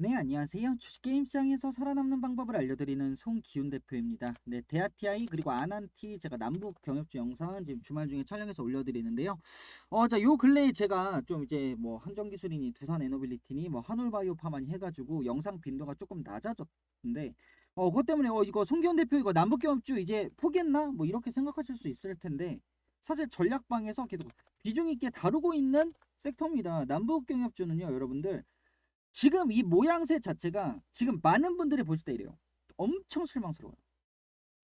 네, 안녕하세요. 주식게임 시장에서 살아남는 방법을 알려드리는 송기훈 대표입니다. 네, 데아티아이 그리고 아난티 제가 남북 경협주 영상 지금 주말 중에 촬영해서 올려드리는데요. 어, 자, 요 근래에 제가 좀 이제 뭐 한정기술이니 두산 에너빌리티니 뭐 한올바이오파마니 해가지고 영상 빈도가 조금 낮아졌는데 어, 그것 때문에 어, 이거 송기훈 대표 이거 남북 경협주 이제 포기했나? 뭐 이렇게 생각하실 수 있을 텐데 사실 전략방에서 계속 비중 있게 다루고 있는 섹터입니다. 남북 경협주는요, 여러분들. 지금 이 모양새 자체가 지금 많은 분들이 보실 때 이래요. 엄청 실망스러워요.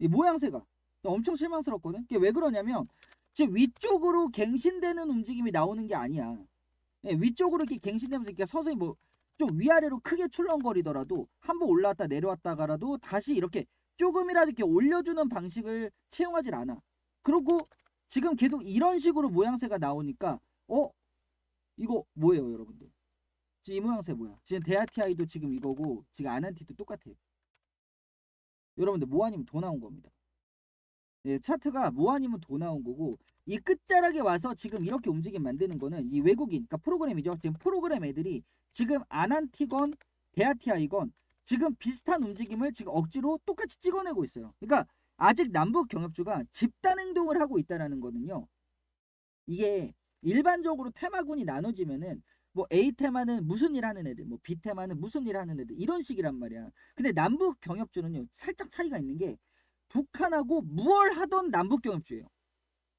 이 모양새가 엄청 실망스럽거든. 이게 왜 그러냐면 지금 위쪽으로 갱신되는 움직임이 나오는 게 아니야. 예, 위쪽으로 이렇게 갱신되면서 이렇게 서서히 뭐 좀 위아래로 크게 출렁거리더라도 한 번 올라왔다 내려왔다가라도 다시 이렇게 조금이라도 이렇게 올려주는 방식을 채용하질 않아. 그리고 지금 계속 이런 식으로 모양새가 나오니까 어 이거 뭐예요, 여러분들? 지금 이 모양새 뭐야? 지금 데아티아이도 지금 이거고 지금 아난티도 똑같아요. 여러분들 뭐 아니면 도 나온 겁니다. 예, 차트가 뭐 아니면 도 나온 거고 이 끝자락에 와서 지금 이렇게 움직임 만드는 거는 이 외국인, 그러니까 프로그램이죠. 지금 프로그램 애들이 지금 아난티건 데아티아이건 지금 비슷한 움직임을 지금 억지로 똑같이 찍어내고 있어요. 그러니까 아직 남북 경협주가 집단 행동을 하고 있다라는 거는요. 이게 일반적으로 테마군이 나눠지면은 뭐 A 테마는 무슨 일 하는 애들, 뭐 B 테마는 무슨 일 하는 애들 이런 식이란 말이야. 근데 남북 경협주는요 살짝 차이가 있는 게 북한하고 무얼 하던 남북 경협주예요.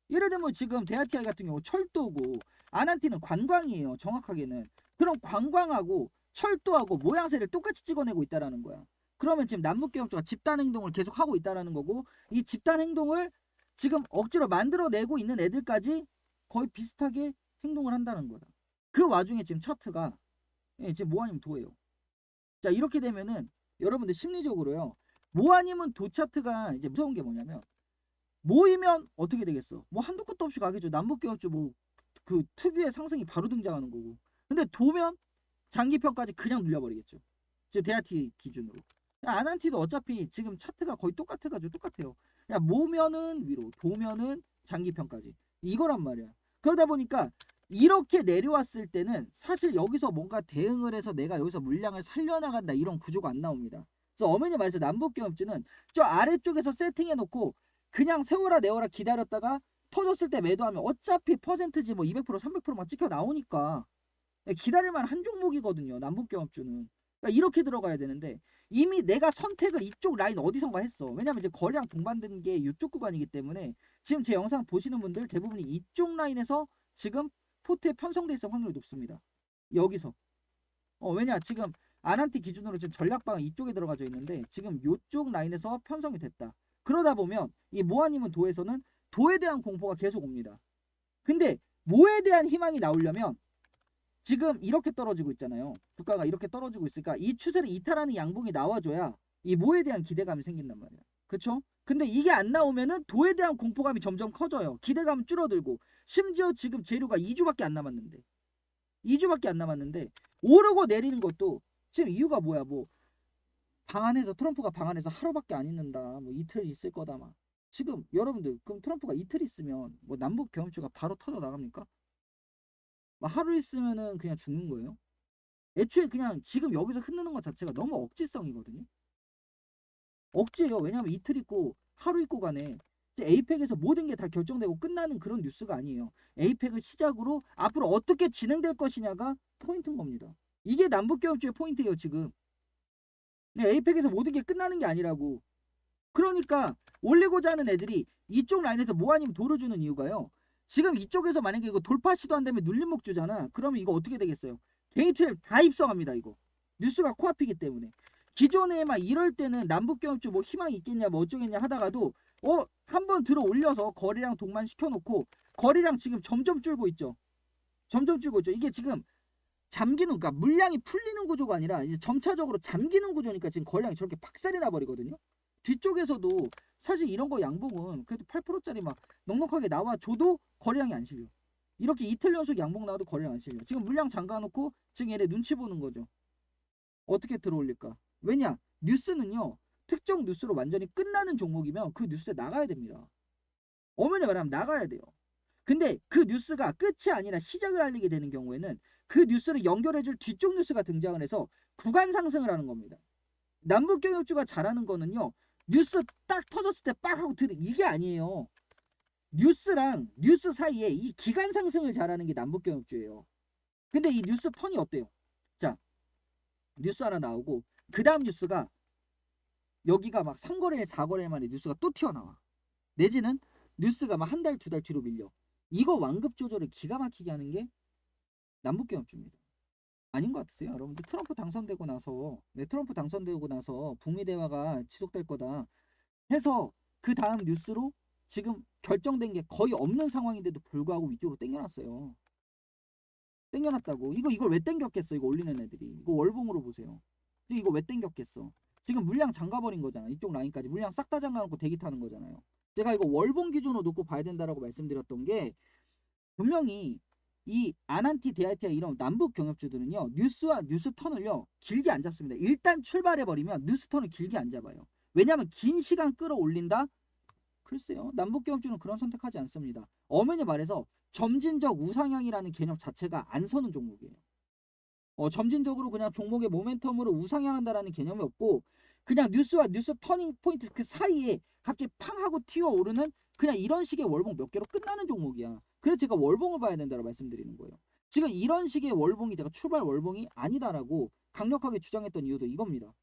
예를 들면 지금 데아티아이 같은 경우 철도고 아난티는 관광이에요. 정확하게는 그럼 관광하고 철도하고 모양새를 똑같이 찍어내고 있다라는 거야. 그러면 지금 남북 경협주가 집단 행동을 계속 하고 있다라는 거고 이 집단 행동을 지금 억지로 만들어내고 있는 애들까지 거의 비슷하게 행동을 한다는 거다. 그 와중에 지금 차트가 예, 지금 뭐 아니면 도예요. 자 이렇게 되면은 여러분들 심리적으로요. 뭐 아니면 도 차트가 이제 무서운 게 뭐냐면 모이면 어떻게 되겠어? 뭐 한도 끝도 없이 가겠죠. 남북경협주 뭐 그 특유의 상승이 바로 등장하는 거고. 근데 도면 장기평까지 그냥 눌려버리겠죠. 지금 데아티 기준으로. 아난티도 어차피 지금 차트가 거의 똑같아가지고 똑같아요. 그냥 모면은 위로, 도면은 장기평까지. 이거란 말이야. 그러다 보니까 이렇게 내려왔을 때는 사실 여기서 뭔가 대응을 해서 내가 여기서 물량을 살려나간다 이런 구조가 안 나옵니다. 그래서 어머니 말해서 남북경협주는 저 아래쪽에서 세팅해 놓고 그냥 세워라 내워라 기다렸다가 터졌을 때 매도하면 어차피 퍼센트지 뭐 200% 300%만 찍혀 나오니까 기다릴만 한 종목이거든요. 남북경협주는. 그러니까 이렇게 들어가야 되는데 이미 내가 선택을 이쪽 라인 어디선가 했어. 왜냐면 이제 거래량 동반된 게 이쪽 구간이기 때문에 지금 제 영상 보시는 분들 대부분이 이쪽 라인에서 지금 포트에 편성돼 있을 확률이 높습니다. 여기서. 어, 왜냐 지금 아난티 기준으로 지금 전략방은 이쪽에 들어가져 있는데 지금 이쪽 라인에서 편성이 됐다. 그러다 보면 이 모아님은 도에서는 도에 대한 공포가 계속 옵니다. 근데 모에 대한 희망이 나오려면 지금 이렇게 떨어지고 있잖아요. 주가가 이렇게 떨어지고 있으니까 이 추세를 이탈하는 양봉이 나와줘야 이 모에 대한 기대감이 생긴단 말이야. 그쵸? 근데 이게 안 나오면은 도에 대한 공포감이 점점 커져요. 기대감은 줄어들고 심지어 지금 재료가 2주밖에 안 남았는데 2주밖에 안 남았는데 오르고 내리는 것도 지금 이유가 뭐야 뭐 방안에서 트럼프가 방안에서 하루밖에 안 있는다 뭐 이틀 있을 거다 막 지금 여러분들 그럼 트럼프가 이틀 있으면 뭐 남북 경험주가 바로 터져 나갑니까? 막 하루 있으면은 그냥 죽는 거예요. 애초에 그냥 지금 여기서 흔드는 것 자체가 너무 억지성이거든요. 억지예요. 왜냐하면 이틀 있고 하루 있고 간에 에이펙에서 모든 게 다 결정되고 끝나는 그런 뉴스가 아니에요. 에이펙을 시작으로 앞으로 어떻게 진행될 것이냐가 포인트인 겁니다. 이게 남북경협주의 포인트예요 지금. 네, 에이펙에서 모든 게 끝나는 게 아니라고. 그러니까 올리고자 하는 애들이 이쪽 라인에서 뭐 아니면 도를 주는 이유가요. 지금 이쪽에서 만약에 이거 돌파 시도 한 다음에 눌림목 주잖아. 그러면 이거 어떻게 되겠어요? 데이트를 다 입성합니다 이거. 뉴스가 코앞이기 때문에. 기존에 막 이럴 때는 남북경협주 뭐 희망이 있겠냐 뭐 어쩌겠냐 하다가도 어 한번 들어 올려서 거리량 동반 시켜놓고 거리량 지금 점점 줄고 있죠. 점점 줄고 있죠. 이게 지금 잠기는 그러니까 물량이 풀리는 구조가 아니라 이제 점차적으로 잠기는 구조니까 지금 거리량이 저렇게 박살이 나버리거든요. 뒤쪽에서도 사실 이런 거 양봉은 그래도 8%짜리 막 넉넉하게 나와줘도 거래량이 안 실려. 이렇게 이틀 연속 양봉 나와도 거래량 안 실려. 지금 물량 잠가놓고 지금 얘네 눈치 보는 거죠. 어떻게 들어올릴까? 왜냐? 뉴스는요. 특정 뉴스로 완전히 끝나는 종목이면 그 뉴스에 나가야 됩니다. 어머니 말하면 나가야 돼요. 근데 그 뉴스가 끝이 아니라 시작을 알리게 되는 경우에는 그 뉴스를 연결해줄 뒤쪽 뉴스가 등장을 해서 구간 상승을 하는 겁니다. 남북 경협주가 잘하는 거는요. 뉴스 딱 터졌을 때 빡 하고 드는 이게 아니에요. 뉴스랑 뉴스 사이에 이 기간 상승을 잘하는 게 남북 경협주예요. 근데 이 뉴스 턴이 어때요? 자, 뉴스 하나 나오고 그 다음 뉴스가 여기가 막 3거래일 4거래일 만에 뉴스가 또 튀어나와. 내지는 뉴스가 막 한 달 두 달 뒤로 밀려. 이거 완급 조절을 기가 막히게 하는 게 남북 경협주입니다. 아닌 것 같으세요? 여러분들 트럼프 당선되고 나서 네, 트럼프 당선되고 나서 북미 대화가 지속될 거다 해서 그 다음 뉴스로 지금 결정된 게 거의 없는 상황인데도 불구하고 위쪽으로 땡겨놨어요. 땡겨놨다고. 이거 이걸 왜 땡겼겠어? 이거 올리는 애들이. 이거 월봉으로 보세요. 이거 왜 땡겼겠어? 지금 물량 잠가버린 거잖아. 이쪽 라인까지 물량 싹 다 잠가놓고 대기 타는 거잖아요. 제가 이거 월봉 기준으로 놓고 봐야 된다라고 말씀드렸던 게 분명히 이 아난티, 데아티아 이런 남북 경협주들은요 뉴스와 뉴스 턴을요 길게 안 잡습니다. 일단 출발해 버리면 뉴스 턴을 길게 안 잡아요. 왜냐하면 긴 시간 끌어올린다. 글쎄요 남북 경협주는 그런 선택하지 않습니다. 엄연히 말해서 점진적 우상향이라는 개념 자체가 안 서는 종목이에요. 어, 점진적으로 그냥 종목의 모멘텀으로 우상향한다라는 개념이 없고 그냥 뉴스와 뉴스 터닝 포인트 그 사이에 갑자기 팡 하고 튀어오르는 그냥 이런 식의 월봉 몇 개로 끝나는 종목이야. 그래서 제가 월봉을 봐야 된다고 말씀드리는 거예요. 지금 이런 식의 월봉이 제가 출발 월봉이 아니다라고 강력하게 주장했던 이유도 이겁니다.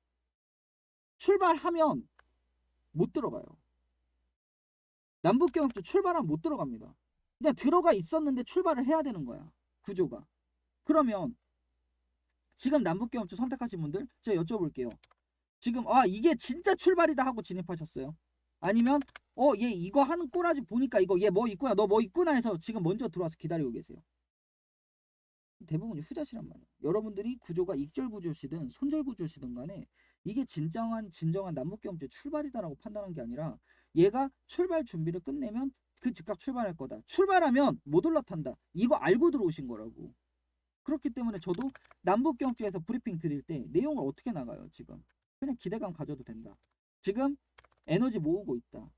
출발하면 못 들어가요. 남북경협주 출발하면 못 들어갑니다. 그냥 들어가 있었는데 출발을 해야 되는 거야. 구조가. 그러면 지금 남북경협주 선택하신 분들 제가 여쭤볼게요. 지금 아 이게 진짜 출발이다 하고 진입하셨어요? 아니면 어 얘 이거 하는 꼬라지 보니까 이거 얘 뭐 있구나 너 뭐 있구나 해서 지금 먼저 들어와서 기다리고 계세요. 대부분이 후자시란 말이에요. 여러분들이 구조가 익절 구조시든 손절 구조시든 간에 이게 진정한 진정한 남북경제 출발이다라고 판단한 게 아니라 얘가 출발 준비를 끝내면 그 즉각 출발할 거다. 출발하면 못 올라탄다. 이거 알고 들어오신 거라고. 그렇기 때문에 저도 남북경제에서 브리핑 드릴 때 내용을 어떻게 나가요 지금. 그냥 기대감 가져도 된다. 지금 에너지 모으고 있다.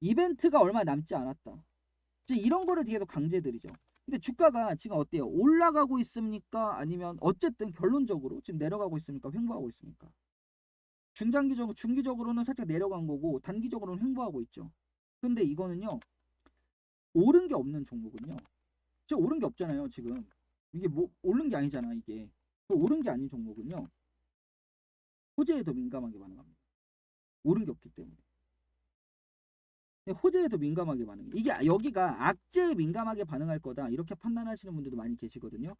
이벤트가 얼마 남지 않았다. 이제 이런 거를 뒤에도 강제들이죠. 근데 주가가 지금 어때요? 올라가고 있습니까? 아니면 어쨌든 결론적으로 지금 내려가고 있습니까? 횡보하고 있습니까? 중장기적으로 중기적으로는 살짝 내려간 거고 단기적으로는 횡보하고 있죠. 근데 이거는요. 오른 게 없는 종목은요. 지금 오른 게 없잖아요, 지금. 이게 뭐 오른 게 아니잖아, 이게. 오른 게 아닌 종목은요. 호재에 더 민감하게 반응합니다. 오른 게 없기 때문에. 호재에 더 민감하게 반응해. 이게 여기가 악재에 민감하게 반응할 거다. 이렇게 판단하시는 분들도 많이 계시거든요.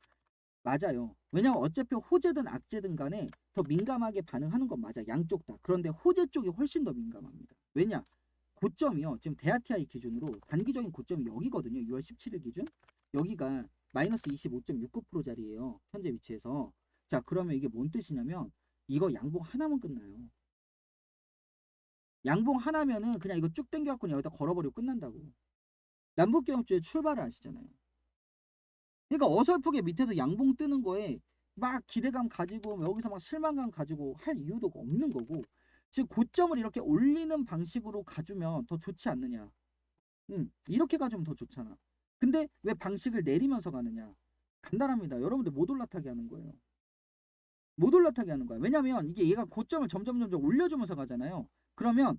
맞아요. 왜냐면 어차피 호재든 악재든 간에 더 민감하게 반응하는 건 맞아. 양쪽 다. 그런데 호재 쪽이 훨씬 더 민감합니다. 왜냐? 고점이요. 지금 대아티아이 기준으로 단기적인 고점이 여기거든요. 6월 17일 기준. 여기가 마이너스 25.69%짜리예요. 현재 위치에서. 자, 그러면 이게 뭔 뜻이냐면 이거 양봉 하나면 끝나요. 양봉 하나면은 그냥 이거 쭉 당겨갖고 여기다 걸어버리고 끝난다고. 남북경협주에 출발을 하시잖아요. 그러니까 어설프게 밑에서 양봉 뜨는 거에 막 기대감 가지고 여기서 막 실망감 가지고 할 이유도 없는 거고 지금 고점을 이렇게 올리는 방식으로 가주면 더 좋지 않느냐. 응, 이렇게 가주면 더 좋잖아. 근데 왜 방식을 내리면서 가느냐. 간단합니다. 여러분들 못 올라타게 하는 거예요. 못 올라타게 하는 거야. 왜냐면 이게 얘가 고점을 점점 점점 올려주면서 가잖아요. 그러면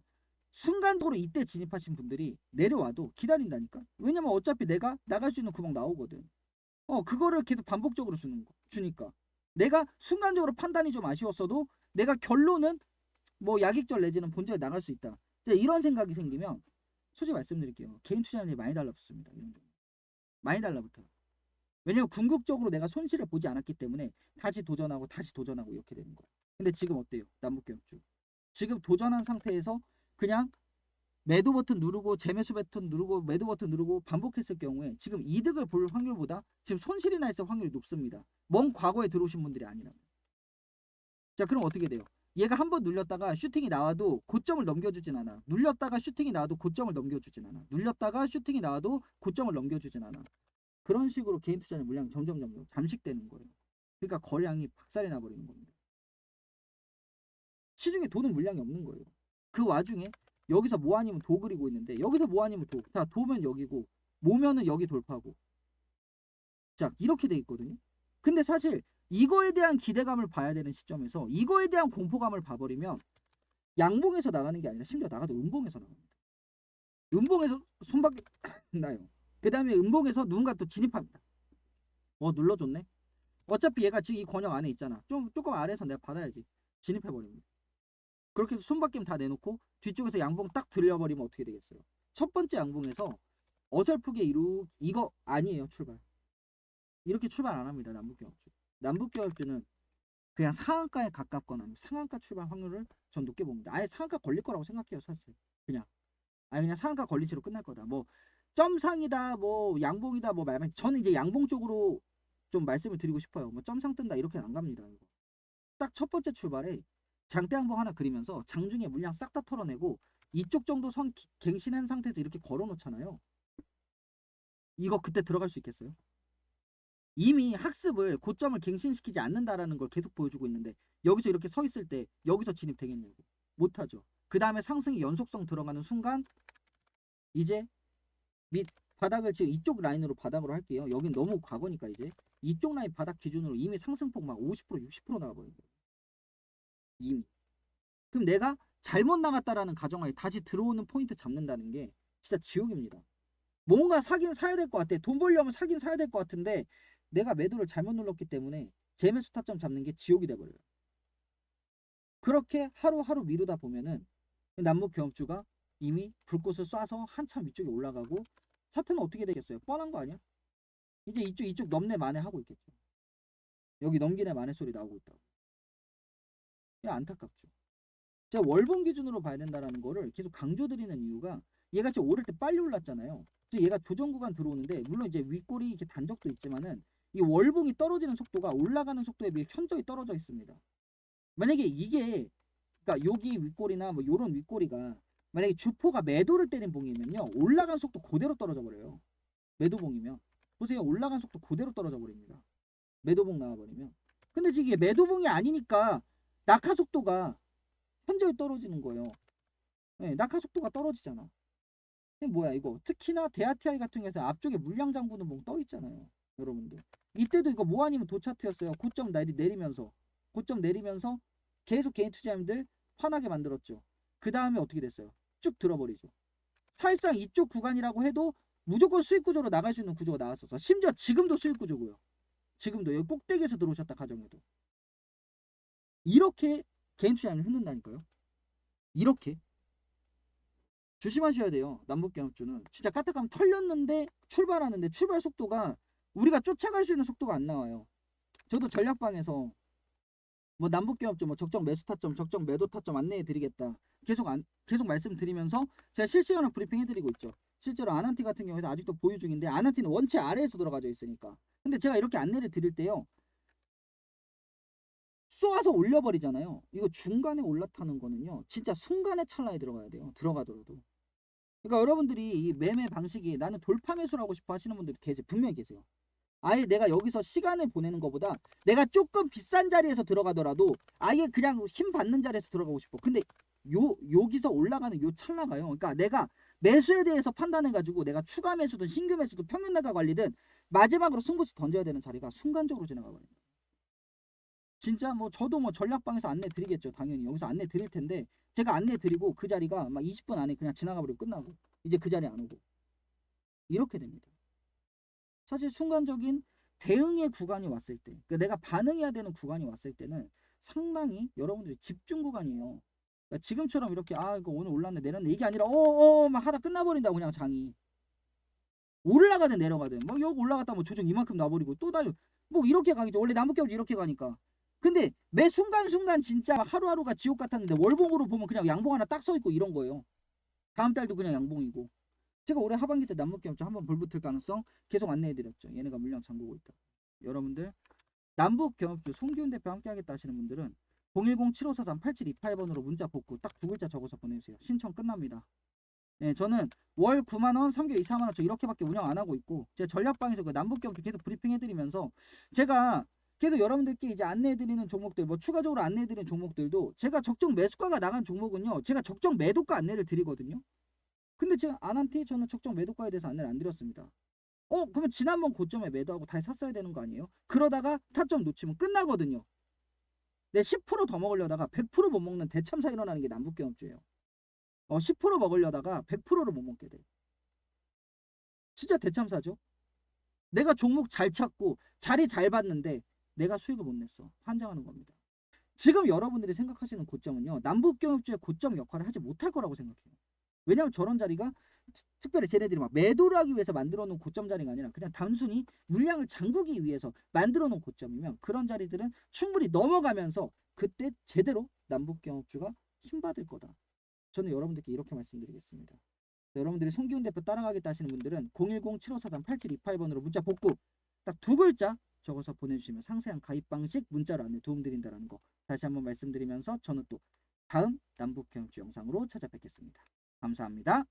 순간적으로 이때 진입하신 분들이 내려와도 기다린다니까. 왜냐면 어차피 내가 나갈 수 있는 구멍 나오거든. 어 그거를 계속 반복적으로 주는 거 주니까 내가 순간적으로 판단이 좀 아쉬웠어도 내가 결론은 뭐 약익절 내지는 본전에 나갈 수 있다. 이런 생각이 생기면 솔직히 말씀드릴게요. 개인 투자는 많이 달라붙습니다. 이런 종 많이 달라붙어요. 왜냐면 궁극적으로 내가 손실을 보지 않았기 때문에 다시 도전하고 다시 도전하고 이렇게 되는 거야. 근데 지금 어때요? 남북경주. 지금 도전한 상태에서 그냥 매도 버튼 누르고 재매수 버튼 누르고 매도 버튼 누르고 반복했을 경우에 지금 이득을 볼 확률보다 지금 손실이 나 있을 확률이 높습니다. 먼 과거에 들어오신 분들이 아니라면. 자, 그럼 어떻게 돼요? 얘가 한 번 눌렸다가 슈팅이 나와도 고점을 넘겨주진 않아. 눌렸다가 슈팅이 나와도 고점을 넘겨주진 않아. 눌렸다가 슈팅이 나와도 고점을 넘겨주진 않아. 그런 식으로 개인 투자는 물량이 점점 점점 잠식되는 거예요. 그러니까 거량이 박살이 나버리는 겁니다. 시중에 도는 물량이 없는 거예요. 그 와중에 여기서 뭐 아니면 도 그리고 있는데 여기서 뭐 아니면 도. 자, 도면 여기고 모면은 여기 돌파고. 자, 이렇게 돼 있거든요. 근데 사실 이거에 대한 기대감을 봐야 되는 시점에서 이거에 대한 공포감을 봐버리면 양봉에서 나가는 게 아니라 심지어 나가도 음봉에서 나갑니다. 음봉에서 손밖에 나요. 그 다음에 음봉에서 누군가 또 진입합니다. 어 눌러줬네. 어차피 얘가 지금 이 권역 안에 있잖아. 좀 조금 아래에서 내가 받아야지. 진입해버립니다. 그렇게 해서 손바뀜 다 내놓고 뒤쪽에서 양봉 딱 들려버리면 어떻게 되겠어요? 첫 번째 양봉에서 어설프게 이루 이거 아니에요 출발. 이렇게 출발 안 합니다 남북경합주. 남북경합주는 그냥 상한가에 가깝거나 상한가 출발 확률을 전 높게 봅니다. 아예 상한가 걸릴 거라고 생각해요 사실. 그냥 아예 그냥 상한가 걸린 채로 끝날 거다. 뭐 점상이다 뭐 양봉이다 뭐 말만 저는 이제 양봉 쪽으로 좀 말씀을 드리고 싶어요. 뭐 점상 뜬다 이렇게는 안 갑니다. 이거. 딱 첫 번째 출발에 장대 양봉 하나 그리면서 장중에 물량 싹 다 털어내고 이쪽 정도 선 기- 갱신한 상태에서 이렇게 걸어 놓잖아요. 이거 그때 들어갈 수 있겠어요? 이미 학습을 고점을 갱신시키지 않는다라는 걸 계속 보여주고 있는데 여기서 이렇게 서 있을 때 여기서 진입되겠냐고 못하죠. 그 다음에 상승이 연속성 들어가는 순간 이제 밑 바닥을 지금 이쪽 라인으로 바닥으로 할게요. 여긴 너무 과거니까 이제 이쪽 라인 바닥 기준으로 이미 상승폭 막 50% 60% 나와버린 거예요. 이미. 그럼 내가 잘못 나갔다라는 가정하에 다시 들어오는 포인트 잡는다는 게 진짜 지옥입니다. 뭔가 사긴 사야 될 것 같아. 돈 벌려면 사긴 사야 될 것 같은데 내가 매도를 잘못 눌렀기 때문에 재매수 타점 잡는 게 지옥이 돼버려요. 그렇게 하루하루 미루다 보면은 남북 경합주가 이미 불꽃을 쏴서 한참 위쪽에 올라가고 사태는 어떻게 되겠어요? 뻔한 거 아니야? 이제 이쪽 이쪽 넘네 만에 하고 있겠죠. 여기 넘기네 만에 소리 나오고 있다고. 야 안타깝죠. 제가 월봉 기준으로 봐야 된다라는 거를 계속 강조드리는 이유가 얘가 지금 오를 때 빨리 올랐잖아요. 얘가 조정 구간 들어오는데 물론 이제 윗골이 이렇게 단적도 있지만은 이 월봉이 떨어지는 속도가 올라가는 속도에 비해 현저히 떨어져 있습니다. 만약에 이게 그러니까 여기 윗골이나 뭐 요런 윗골이가 만약에 주포가 매도를 때린 봉이면요 올라간 속도 그대로 떨어져 버려요. 매도봉이면 보세요 올라간 속도 그대로 떨어져 버립니다. 매도봉 나와 버리면 근데 지금 이게 매도봉이 아니니까 낙하 속도가 현저히 떨어지는 거예요. 네, 낙하 속도가 떨어지잖아. 뭐야 이거 특히나 대아티아이 같은 경우에서 앞쪽에 물량 잠그는 봉 떠 있잖아요. 여러분들 이때도 이거 뭐 아니면 도차트였어요. 고점 내리, 내리면서 고점 내리면서 계속 개인 투자자님들 화나게 만들었죠. 그 다음에 어떻게 됐어요? 쭉 들어버리죠. 사실상 이쪽 구간이라고 해도 무조건 수익 구조로 나갈 수 있는 구조가 나왔어서 심지어 지금도 수익 구조고요. 지금도 여기 꼭대기에서 들어오셨다 가정해도 이렇게 개인 투자를 흔든다니까요. 이렇게 조심하셔야 돼요. 남북경합주는 진짜 까딱하면 털렸는데 출발하는데 출발 속도가 우리가 쫓아갈 수 있는 속도가 안 나와요. 저도 전략방에서 뭐 남북경합주 뭐 적정 매수 타점, 적정 매도 타점 안내해 드리겠다. 계속 안 계속 말씀드리면서 제가 실시간으로 브리핑 해 드리고 있죠. 실제로 아난티 같은 경우에도 아직도 보유 중인데 아난티는 원체 아래에서 들어가져 있으니까. 근데 제가 이렇게 안내를 드릴 때요. 쏘아서 올려버리잖아요. 이거 중간에 올라타는 거는요. 진짜 순간의 찰나에 들어가야 돼요. 들어가더라도. 그러니까 여러분들이 이 매매 방식이 나는 돌파 매수를 하고 싶어 하시는 분들이 계세요. 분명히 계세요. 아예 내가 여기서 시간을 보내는 것보다 내가 조금 비싼 자리에서 들어가더라도 아예 그냥 힘 받는 자리에서 들어가고 싶어. 근데 요 여기서 올라가는 요 찰나가요. 그러니까 내가 매수에 대해서 판단해 가지고 내가 추가 매수든 신규 매수든 평균 나가 관리든 마지막으로 승부수 던져야 되는 자리가 순간적으로 지나가 버립니다. 진짜 뭐 저도 뭐 전략방에서 안내 드리겠죠. 당연히 여기서 안내 드릴 텐데 제가 안내 드리고 그 자리가 막 20분 안에 그냥 지나가 버리고 끝나고 이제 그 자리 안 오고 이렇게 됩니다. 사실 순간적인 대응의 구간이 왔을 때, 그러니까 내가 반응해야 되는 구간이 왔을 때는 상당히 여러분들이 집중 구간이에요. 그러니까 지금처럼 이렇게 아 이거 오늘 올랐네 내렸네 이게 아니라 어어 막 하다 끝나버린다 그냥 장이. 올라가든 내려가든 뭐 여기 올라갔다 뭐 조정 이만큼 나버리고 또 달려. 뭐 이렇게 가겠죠. 원래 나무겹지 이렇게 가니까. 근데 매 순간순간 진짜 하루하루가 지옥 같았는데 월봉으로 보면 그냥 양봉 하나 딱 서 있고 이런 거예요. 다음 달도 그냥 양봉이고 제가 올해 하반기 때 남북경합주 한번 불붙을 가능성 계속 안내해드렸죠 얘네가 물량 잠그고 있다 여러분들 남북경합주 송기훈 대표 함께 하겠다 하시는 분들은 010-7543-8728번으로 문자 복구 딱 두 글자 적어서 보내주세요. 신청 끝납니다. 네, 저는 월 9만 원, 3개월 2, 4만 원 저 이렇게밖에 운영 안 하고 있고 제 전략방에서 그 남북경합주 계속 브리핑 해드리면서 제가 계속 여러분들께 이제 안내해드리는 종목들 뭐 추가적으로 안내해드리는 종목들도 제가 적정 매수가가 나간 종목은요 제가 적정 매도가 안내를 드리거든요. 근데 제가 아난티 저는 적정 매도가에 대해서 안내를 안 드렸습니다. 어 그러면 지난번 고점에 매도하고 다시 샀어야 되는 거 아니에요? 그러다가 타점 놓치면 끝나거든요. 내 10%더 먹으려다가 100%못 먹는 대참사 일어나는 게 남북경협주예요. 어, 10% 먹으려다가 100%를 못 먹게 돼. 진짜 대참사죠. 내가 종목 잘 찾고 자리 잘 봤는데 내가 수익을 못 냈어. 환장하는 겁니다. 지금 여러분들이 생각하시는 고점은요. 남북경협주의 고점 역할을 하지 못할 거라고 생각해요. 왜냐하면 저런 자리가 특- 특별히 쟤네들이 막 매도를 하기 위해서 만들어 놓은 고점 자리가 아니라 그냥 단순히 물량을 잠그기 위해서 만들어 놓은 고점이면 그런 자리들은 충분히 넘어가면서 그때 제대로 남북 경협주가 힘받을 거다. 저는 여러분들께 이렇게 말씀드리겠습니다. 여러분들이 송기훈 대표 따라가겠다 하시는 분들은 010-7543-8728번으로 문자 복구 딱 두 글자 적어서 보내주시면 상세한 가입 방식 문자로 안내 도움드린다는 거 다시 한번 말씀드리면서 저는 또 다음 남북 경협주 영상으로 찾아뵙겠습니다. 감사합니다.